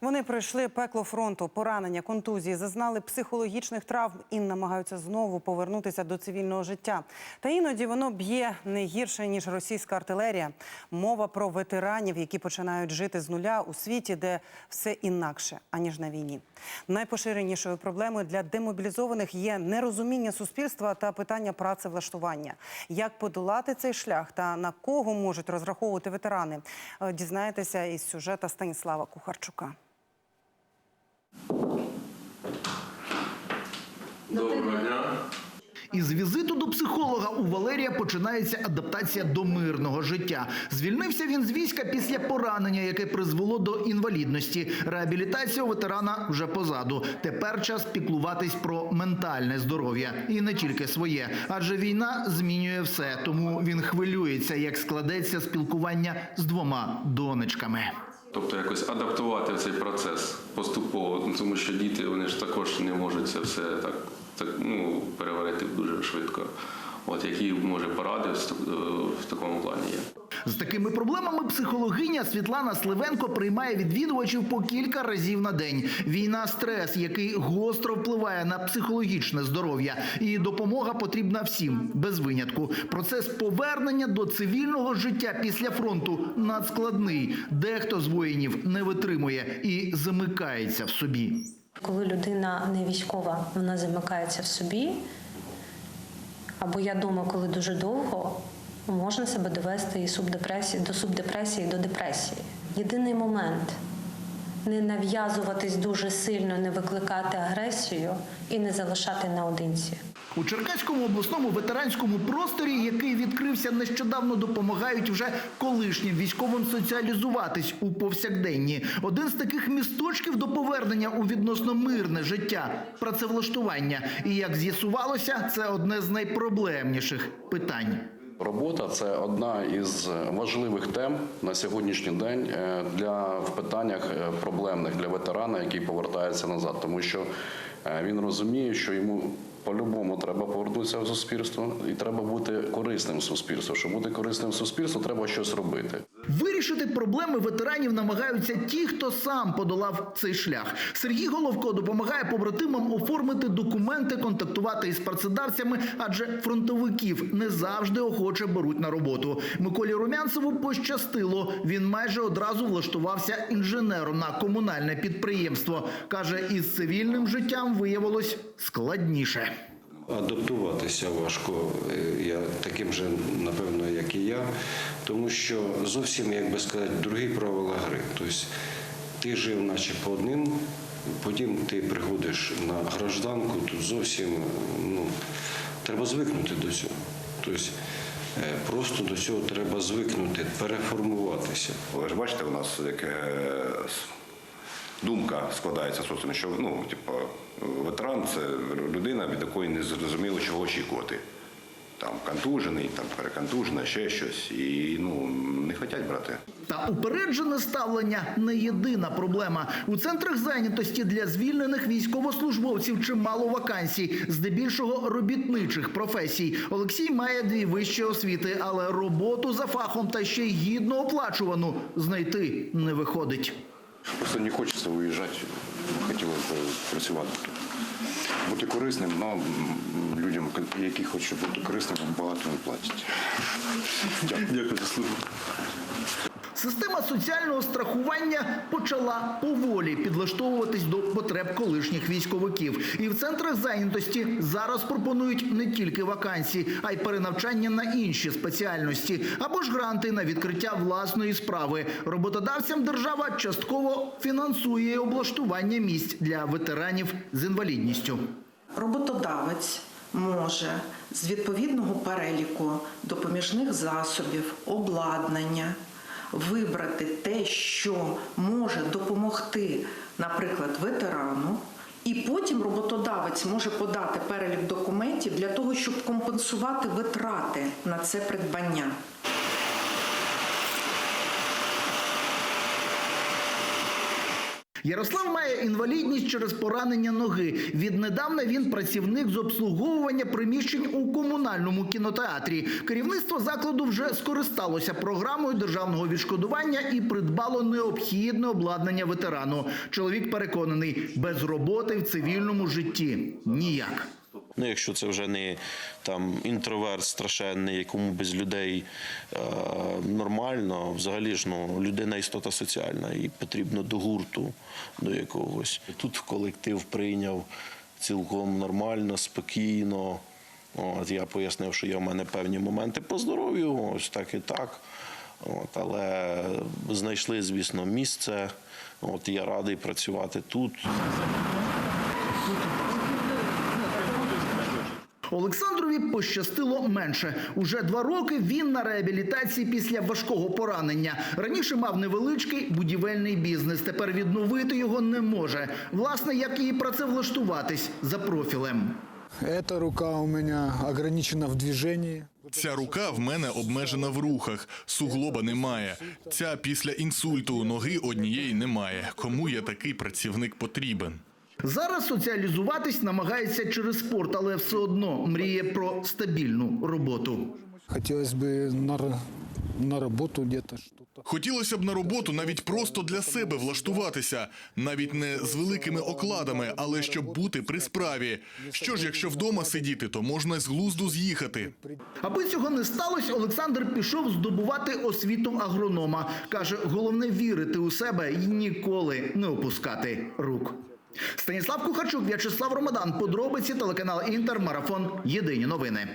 Вони пройшли пекло фронту, поранення, контузії, зазнали психологічних травм і намагаються знову повернутися до цивільного життя. Та іноді воно б'є не гірше ніж російська артилерія. Мова про ветеранів, які починають жити з нуля у світі, де все інакше аніж на війні. Найпоширенішою проблемою для демобілізованих є нерозуміння суспільства та питання працевлаштування. Як подолати цей шлях та на кого можуть розраховувати ветерани? Е, Дізнаєтеся із сюжета Станіслава Кухарчука. Доброго дня. Із візиту до психолога у Валерія починається адаптація до мирного життя. Звільнився він з війська після поранення, яке призвело до інвалідності. Реабілітація у ветерана вже позаду. Тепер час піклуватись про ментальне здоров'я і не тільки своє, адже війна змінює все. Тому він хвилюється, як складеться спілкування з двома донечками. Тобто якось адаптувати цей процес поступово, тому що діти вони ж також не можуть це все так, так ну, переварити дуже швидко. От які може поради в, в такому плані є. З такими проблемами психологиня Світлана Сливенко приймає відвідувачів по кілька разів на день. Війна, стрес, який гостро впливає на психологічне здоров'я, і допомога потрібна всім без винятку. Процес повернення до цивільного життя після фронту надскладний. Дехто з воїнів не витримує і замикається в собі. Коли людина не військова, вона замикається в собі. Або я думаю, коли дуже довго можна себе довести і субдепресії, до субдепресії, до депресії. Єдиний момент не нав'язуватись дуже сильно, не викликати агресію і не залишати наодинці. У Черкаському обласному ветеранському просторі, який відкрився нещодавно, допомагають вже колишнім військовим соціалізуватись у повсякденні. Один з таких місточків до повернення у відносно мирне життя працевлаштування. І як з'ясувалося, це одне з найпроблемніших питань. Робота. Це одна із важливих тем на сьогоднішній день е, для в питаннях е, проблемних для ветерана, який повертається назад, тому що е, він розуміє, що йому по-любому треба повернутися в суспільство, і треба бути корисним суспільству. Щоб бути корисним суспільству, треба щось робити. Вирішити проблеми ветеранів намагаються ті, хто сам подолав цей шлях. Сергій Головко допомагає побратимам оформити документи, контактувати із працедавцями, адже фронтовиків не завжди охоче беруть на роботу. Миколі Румянцеву пощастило. Він майже одразу влаштувався інженером на комунальне підприємство. каже, із цивільним життям виявилось складніше. Адаптуватися важко, е, я таким же, напевно, як і я, тому що зовсім, як би сказати, другі правила гри. Тобто ти жив, наче по одним, потім ти приходиш на гражданку, тут зовсім ну, треба звикнути до цього. Тобто е, просто до цього треба звикнути, переформуватися. Ви ж бачите, у нас як е, думка складається соціум, що ну, типу, ветеран це людина, від якої не зрозуміло, чого очікувати. Там контужений, там переконтужений, ще щось. І ну, не хочуть брати. Та упереджене ставлення не єдина проблема. У центрах зайнятості для звільнених військовослужбовців чимало вакансій, здебільшого робітничих професій. Олексій має дві вищі освіти, але роботу за фахом та ще й гідно оплачувану знайти не виходить. Просто не хочеться виїжджати, хотілося б працювати тут. Бути корисним, але людям, які хочуть бути корисними, багато не платять. Дякую за службу. Система соціального страхування почала поволі підлаштовуватись до потреб колишніх військовиків. І в центрах зайнятості зараз пропонують не тільки вакансії, а й перенавчання на інші спеціальності або ж гранти на відкриття власної справи. Роботодавцям держава частково фінансує облаштування місць для ветеранів з інвалідністю. Роботодавець може з відповідного переліку допоміжних засобів, обладнання вибрати те, що може допомогти, наприклад, ветерану. І потім роботодавець може подати перелік документів для того, щоб компенсувати витрати на це придбання. Ярослав має інвалідність через поранення ноги. Віднедавна він працівник з обслуговування приміщень у комунальному кінотеатрі. Керівництво закладу вже скористалося програмою державного відшкодування і придбало необхідне обладнання ветерану. Чоловік переконаний, без роботи в цивільному житті ніяк. Ну, якщо це вже не там інтроверт страшенний, якому без людей е, нормально, взагалі ж ну, людина істота соціальна і потрібно до гурту, до якогось. Тут колектив прийняв цілком нормально, спокійно. От, я пояснив, що є в мене певні моменти по здоров'ю, ось так і так. От, але знайшли, звісно, місце. От, я радий працювати тут. Олександрові пощастило менше. Уже два роки він на реабілітації після важкого поранення. Раніше мав невеличкий будівельний бізнес. Тепер відновити його не може. Власне, як і працевлаштуватись за профілем. Эта рука у меня ограничена в движении. Ця рука в мене обмежена в рухах, суглоба немає. Ця після інсульту ноги однієї немає. Кому я такий працівник потрібен? Зараз соціалізуватись намагається через спорт, але все одно мріє про стабільну роботу. Хотелось бы на, на работу где-то. Хотілося б на роботу навіть просто для себе влаштуватися, навіть не з великими окладами, але щоб бути при справі. Що ж, якщо вдома сидіти, то можна з глузду з'їхати. Аби цього не сталося, Олександр пішов здобувати освіту агронома. Каже, головне вірити у себе і ніколи не опускати рук. Станіслав Кухарчук, В'ячеслав Ромадан. Подробиці телеканал Інтер. Марафон. Єдині новини.